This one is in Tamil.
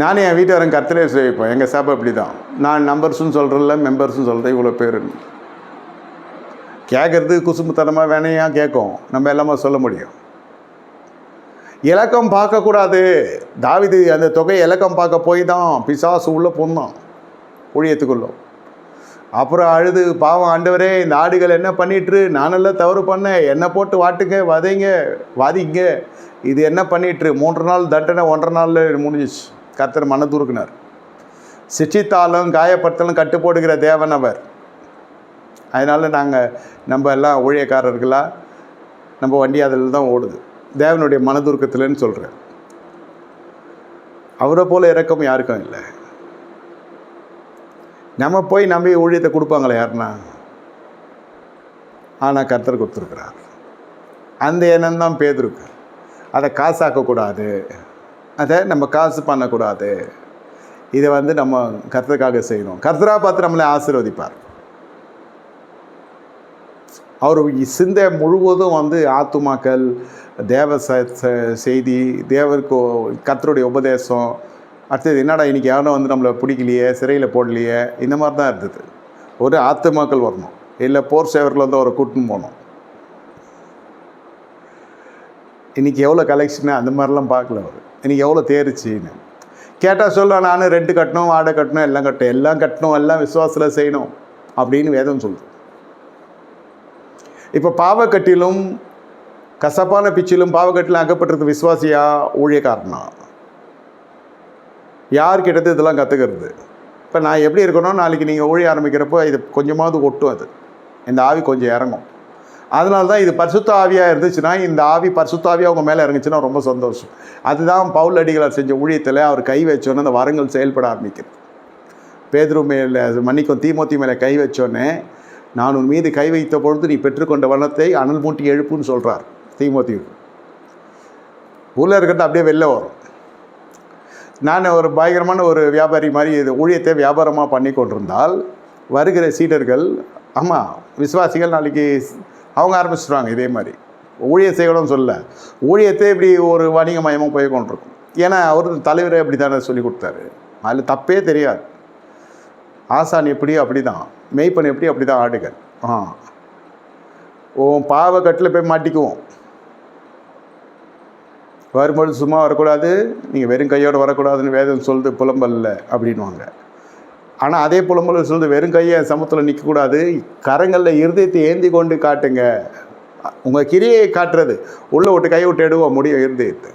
நானும் என் வீட்டுக்காரன் கர்த்தரே சேவிப்போம். எங்கள் சபை அப்படி தான் நான் நம்பர்ஸும் சொல்கிறேன்ல மெம்பர்ஸும் சொல்கிறேன் இவ்வளோ பேர் கேட்குறது குசும்புத்தனமாக வேணையா கேட்கும். நம்ம எல்லாமே சொல்ல முடியும். இலக்கம் பார்க்கக்கூடாது. தாவிது அந்த தொகையை இலக்கம் பார்க்க போய் தான் பிசாசு உள்ளே பொண்ணான் ஊழியத்துக்குள்ளோம் அப்புறம் அழுது பாவம் ஆண்டவரே இந்த ஆடுகள் என்ன பண்ணிட்டு நானெல்லாம் தவறு பண்ணேன். என்ன போட்டு வாட்டுங்க வதைங்க வாதிங்க. இது என்ன பண்ணிட்டு மூன்று நாள் தண்டனை ஒன்றரை நாளில் முடிஞ்சிச்சு. கர்த்தர் மனதுருக்கினார். சிட்சித்தாலும் காயப்படுத்தலும் கட்டுப்போடுகிற தேவன் அவர். அதனால் நாங்கள் நம்ம எல்லாம் ஊழியக்காரர்களாக நம்ம வண்டி அதில் தான் ஓடுது. தேவனுடைய மனதுருக்கத்தில்னு சொல்கிறேன் அவரை போல் இறக்கம் யாருக்கும் இல்லை. நம்ம போய் நம்பி ஊழியத்தை கொடுப்பாங்களே யாருன்னா? ஆனால் கர்த்தர் கொடுத்துருக்குறார். அந்த எண்ணம் தான் பேதிருக்கு. அதை காசாக்கக்கூடாது. அதை நம்ம காசு பண்ணக்கூடாது. இதை வந்து நம்ம கர்த்தருக்காக செய்யணும். கர்த்தரா பார்த்து நம்மளை ஆசீர்வதிப்பார். அவர் சிந்தை முழுவதும் வந்து ஆத்துமாக்கள் தேவ செய்தி தேவருக்கு கர்த்தருடைய உபதேசம். அடுத்தது என்னடா இன்னைக்கு யாரும் வந்து நம்மளை பிடிக்கலையே சிறையில் போடலையே இந்த மாதிரி தான் இருந்தது. ஒரு ஆத்துமாக்கள் வரணும். இல்லை போர் சேவரில் வந்து அவரை கூட்டின்னு போகணும். இன்றைக்கி எவ்வளோ கலெக்ஷனு அந்த மாதிரிலாம் பார்க்கல அவர். இன்றைக்கி எவ்வளோ தேர்ச்சின்னு. கேட்டால் சொல்ல நான் ரெண்டு கட்டணும் வாடகை கட்டணும் எல்லாம் கட்டணும் எல்லாம் கட்டணும் எல்லாம் விசுவாசத்தில் செய்யணும் அப்படின்னு வேதம் சொல்லுது. இப்போ பாவக்கட்டிலும் கசப்பான பிச்சிலும் பாவக்கட்டிலும் அகப்பட்டிருக்க விசுவாசியா ஊழியக்காரனா? யார் கிட்டது இதெல்லாம் கற்றுக்கிறது இப்போ நான் எப்படி இருக்கணும் நாளைக்கு நீங்கள் ஊழிய ஆரம்பிக்கிறப்போ இது கொஞ்சமாவது ஒட்டும் அது. இந்த ஆவி கொஞ்சம் இறங்கும். அதனால தான் இது பரிசுத்த ஆவியாக இருந்துச்சுன்னா இந்த ஆவி பரிசுத்த ஆவியாக அவங்க மேலே இறங்குச்சுன்னா ரொம்ப சந்தோஷம். அதுதான் பவுல் அடிகளார் செஞ்ச ஊழியத்தில் அவர் கை வச்சோன்னே அந்த வரங்கள் செயல்பட ஆரம்பிக்கிறது. பேதுரு மேலே மன்னிக்கும் தீமோத்தி மேலே கை வச்சோன்னே நான் உன் மீது கை வைத்த பொழுது நீ பெற்றுக்கொண்ட வனத்தை அனல் மூட்டி எழுப்புன்னு சொல்கிறார் தீமோத்தி. உள்ளே இருக்கிறது அப்படியே வெளில வரும். நான் ஒரு பயங்கரமான ஒரு வியாபாரி மாதிரி இது ஊழியத்தை வியாபாரமாக பண்ணி கொண்டிருந்தால் வருகிற சீடர்கள் ஆமாம் விசுவாசிகள் நாளைக்கு அவங்க ஆரம்பிச்சிடுவாங்க இதே மாதிரி. ஊழிய செய்யணும்னு சொல்ல ஊழியத்தை இப்படி ஒரு வணிகமயமாக போய் கொண்டிருக்கும். ஏன்னா அவர் தலைவர் அப்படி தானே சொல்லி கொடுத்தாரு. அதில் தப்பே தெரியாது. ஆசான் எப்படி அப்படி தான் மெய்ப்பன் எப்படி அப்படி தான் ஆடுகள். ஆ. உன் பாவக்கட்டில் போய் மாட்டிக்குவோம். வரும்பொழுது சும்மா வரக்கூடாது. நீங்கள் வெறும் கையோடு வரக்கூடாதுன்னு வேதம் சொல்லுது புலம்பல்ல அப்படின்வாங்க ஆனால் அதே புலம்பல் சொல்லுது வெறும் கையை சமத்தில் நிற்கக்கூடாது கரங்களில் இருதயத்தை ஏந்தி கொண்டு காட்டுங்க. உங்கள் கிரியை காட்டுறது. உள்ளே விட்டு கை விட்டு எடுவோம் முடியும் இருதயத்தை.